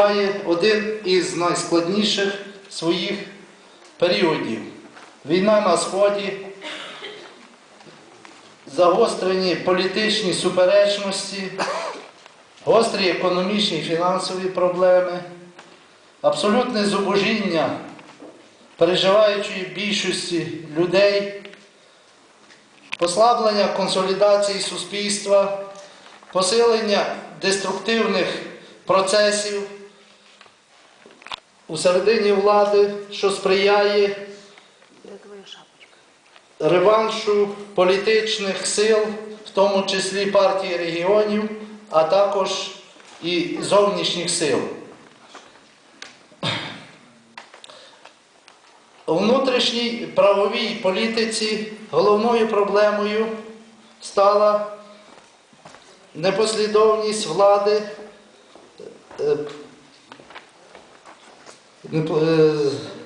переживає один із найскладніших своїх періодів. Війна на Сході, загострені політичні суперечності, гострі економічні і фінансові проблеми, абсолютне зубожіння переживаючої більшості людей, послаблення консолідації суспільства, посилення деструктивних процесів у середині влади, що сприяє реваншу політичних сил, в тому числі партії регіонів, а також і зовнішніх сил. У внутрішній правовій політиці головною проблемою стала непослідовність влади, Eu eh,